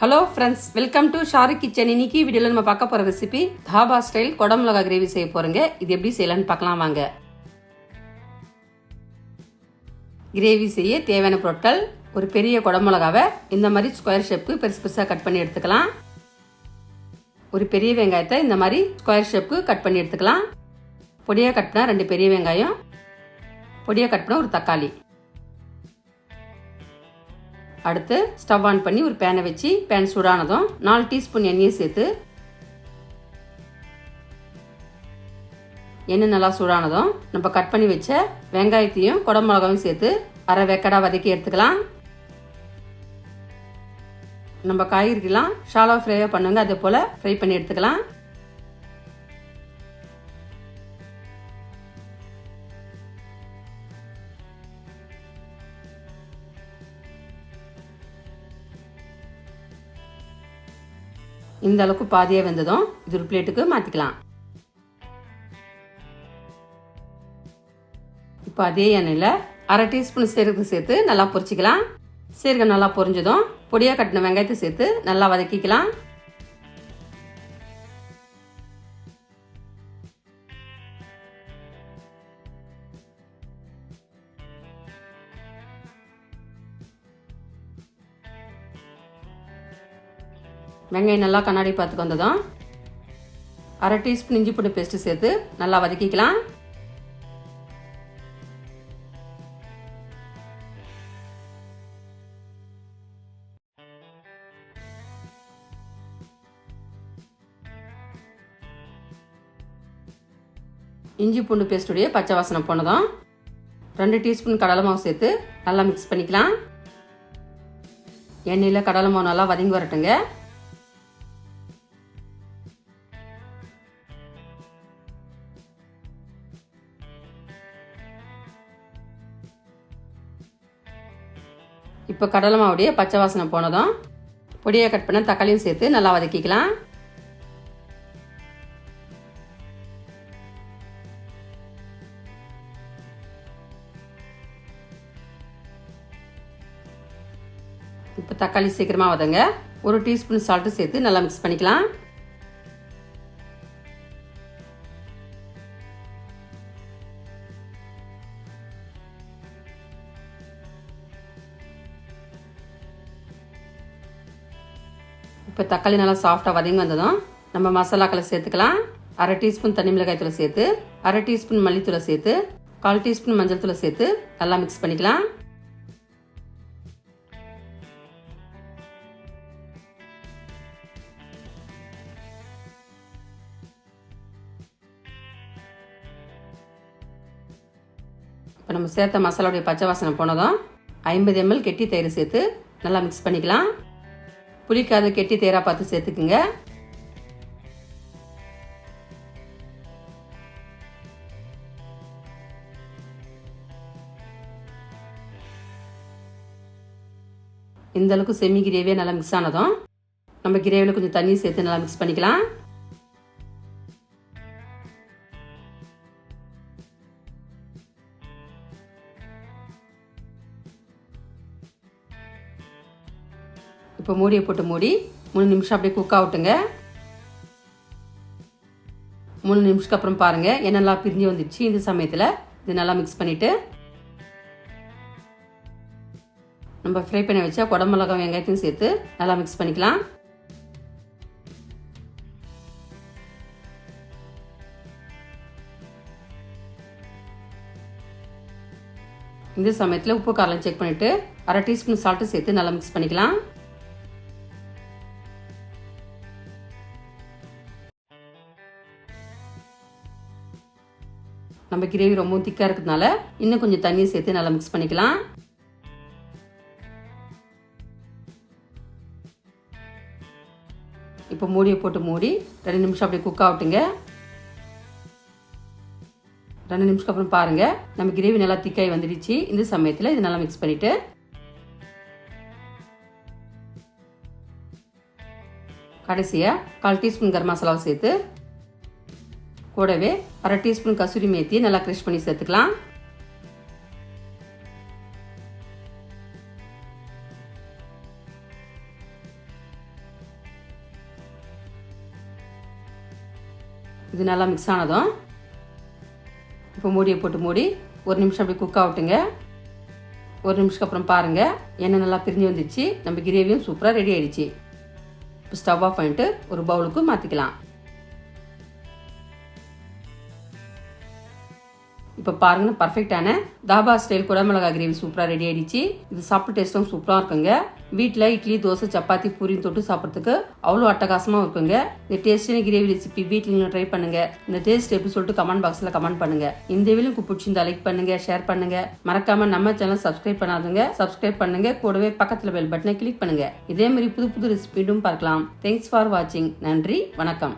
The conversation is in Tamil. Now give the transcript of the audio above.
Hello friends welcome to Sharu kitchen இன்னைக்கு வீடியோவில் நம்ம பார்க்க போகிற ரெசிபி தாபா ஸ்டைல் குடமிளகா கிரேவி செய்ய போகிறோங்க இது எப்படி செய்யலாம்னு பார்க்கலாம் வாங்க. கிரேவி செய்ய தேவையான பொருட்கள் ஒரு பெரிய குடமிளகாவை இந்த மாதிரி ஸ்கொயர் ஷேப்புக்கு பெருசு பெருசாக கட் பண்ணி எடுத்துக்கலாம். ஒரு பெரிய வெங்காயத்தை இந்த மாதிரி ஸ்கொயர் ஷேப்புக்கு கட் பண்ணி எடுத்துக்கலாம். பொடியாக கட் பண்ணால் ரெண்டு பெரிய வெங்காயம். பொடியாக கட் பண்ண ஒரு தக்காளி. அடுத்து ஸ்டவ் ஆன் பண்ணி ஒரு பேனை வச்சு பேன் சூடானதும் நாலு டீஸ்பூன் எண்ணெயை சேர்த்து எண்ணெய் நல்லா சூடானதும் நம்ம கட் பண்ணி வச்ச வெங்காயத்தையும் குடமிளகாவும் சேர்த்து அரை வெக்கடா வதக்கி எடுத்துக்கலாம். நம்ம காய்கறிக்கெல்லாம் ஷாலோ ஃப்ரையாக பண்ணுங்க அதே போல் ஃப்ரை பண்ணி எடுத்துக்கலாம். இந்த அளவுக்கு பாதியாக வெந்ததும் இது ஒரு பிளேட்டுக்கு மாற்றிக்கலாம் இப்போ அதே எண்ணெயில் அரை டீஸ்பூன் சீரகத்தை சேர்த்து நல்லா பொரிச்சிக்கலாம். சீரகம் நல்லா பொரிஞ்சதும் பொடியாக கட்டின வெங்காயத்தை சேர்த்து நல்லா வதக்கிக்கலாம். வெங்காயம் நல்லா கண்ணாடி பார்த்துக்கு வந்ததும் அரை டீஸ்பூன் இஞ்சி பூண்டு பேஸ்ட்டு சேர்த்து நல்லா வதக்கிக்கலாம். இஞ்சி பூண்டு பேஸ்ட்டுடைய பச்சை வாசனை போனதும் ரெண்டு டீஸ்பூன் கடலை மாவு சேர்த்து நல்லா மிக்ஸ் பண்ணிக்கலாம். எண்ணெயில் கடலை மாவு நல்லா வதங்கி வரட்டுங்க. இப்போ கடலை மாவுடைய பச்சை வாசனை போனதும் பொடியை கட் பண்ண தக்காளியும் சேர்த்து நல்லா வதக்கிக்கலாம். இப்போ தக்காளி சீக்கிரமாக வதங்க ஒரு டீஸ்பூன் சால்ட்டு சேர்த்து நல்லா மிக்ஸ் பண்ணிக்கலாம். இப்போ தக்காளி நல்லா சாஃப்டாக வதங்கி வந்ததும் நம்ம மசாலாக்களை சேர்த்துக்கலாம். அரை டீஸ்பூன் தனி மிளகாய் தூளை சேர்த்து அரை டீஸ்பூன் மல்லித்தூளை சேர்த்து கால் டீஸ்பூன் மஞ்சள் தூளை சேர்த்து நல்லா மிக்ஸ் பண்ணிக்கலாம். இப்போ நம்ம சேர்த்த மசாலாவுடைய பச்சை வாசனை போனதும் ஐம்பது எம்எல் கெட்டி தயிர் சேர்த்து நல்லா மிக்ஸ் பண்ணிக்கலாம். புளிக்காத கெட்டி தேரா பார்த்து சேர்த்துக்குங்க. இந்த அளவுக்கு செமி கிரேவியாக நல்லா மிக்ஸ் ஆனதும் நம்ம கிரேவியில் கொஞ்சம் தண்ணி சேர்த்து நல்லா மிக்ஸ் பண்ணிக்கலாம். இப்போ மூடியை போட்டு மூடி மூணு நிமிஷம் அப்படியே குக் ஆகட்டுங்க. மூணு நிமிஷத்துக்கு அப்புறம் பாருங்கள் என்னெல்லாம் பிரிஞ்சு வந்துடுச்சு. இந்த சமயத்தில் இது நல்லா மிக்ஸ் பண்ணிவிட்டு நம்ம ஃப்ரை பண்ணி வச்சா குடமிளகாய் வெங்காயத்தையும் சேர்த்து நல்லா மிக்ஸ் பண்ணிக்கலாம். இந்த சமயத்தில் உப்பு காரம் செக் பண்ணிவிட்டு அரை டீஸ்பூன் சால்ட்டு சேர்த்து நல்லா மிக்ஸ் பண்ணிக்கலாம். நம்ம கிரேவி ரொம்ப திக்காக இருக்கிறதுனால இன்னும் கொஞ்சம் தண்ணியை சேர்த்து நல்லா மிக்ஸ் பண்ணிக்கலாம். இப்போ மூடியை போட்டு மூடி ரெண்டு நிமிஷம் அப்படியே குக் ஆகட்டுங்க. ரெண்டு நிமிஷம் அப்புறம் பாருங்கள் நம்ம கிரேவி நல்லா திக்காய் வந்துடுச்சு. இந்த சமயத்தில் இது நல்லா மிக்ஸ் பண்ணிவிட்டு கடைசியாக கால் டீஸ்பூன் கரம் மசாலாவை சேர்த்து கூடவே அரை டீஸ்பூன் கசூரி மேத்தியை நல்லா க்ரஷ் பண்ணி சேர்த்துக்கலாம். இது நல்லா மிக்ஸ் ஆனதும் இப்போ மூடியை போட்டு மூடி ஒரு நிமிஷம் அப்படி குக் ஆகட்டுங்க. ஒரு நிமிஷத்துக்கு அப்புறம் பாருங்கள் எண்ணெய் நல்லா பிரிஞ்சு வந்துச்சு. நம்ம கிரேவியும் சூப்பராக ரெடி ஆயிடுச்சு. இப்போ ஸ்டவ் ஆஃப் பண்ணிட்டு ஒரு பவுலுக்கு மாற்றிக்கலாம் இப்போ பாருங்கன்னா பர்ஃபெக்டான தாபா ஸ்டைல் குடமிளகா கிரேவி சூப்பராக ரெடி ஆயிடுச்சு. இது சாப்பிட்டு டேஸ்ட்டும் சூப்பராக இருக்குங்க. வீட்டில் இட்லி தோசை சப்பாத்தி பூரி தொட்டு சாப்பிட்றதுக்கு அவ்வளோ அட்டகாசமாக இருக்குங்க. இந்த டேஸ்டான கிரேவி ரெசிபி வீட்டில் நீங்கள் ட்ரை பண்ணுங்க. இந்த டேஸ்ட் எப்படி சொல்லிட்டு கமெண்ட் பாக்ஸில் கமெண்ட் பண்ணுங்க. இந்த வீடியோ உங்களுக்கு பிடிச்சிருந்தா லைக் பண்ணுங்க ஷேர் பண்ணுங்க. மறக்காம நம்ம சேனல் சப்ஸ்கிரைப் பண்ணாதுங்க சப்ஸ்கிரைப் பண்ணுங்க. கூடவே பக்கத்தில் பெல் பட்டனை கிளிக் பண்ணுங்க. இதே மாதிரி புது புது ரெசிபியும் பார்க்கலாம். தேங்க்ஸ் ஃபார் வாட்சிங் நன்றி வணக்கம்.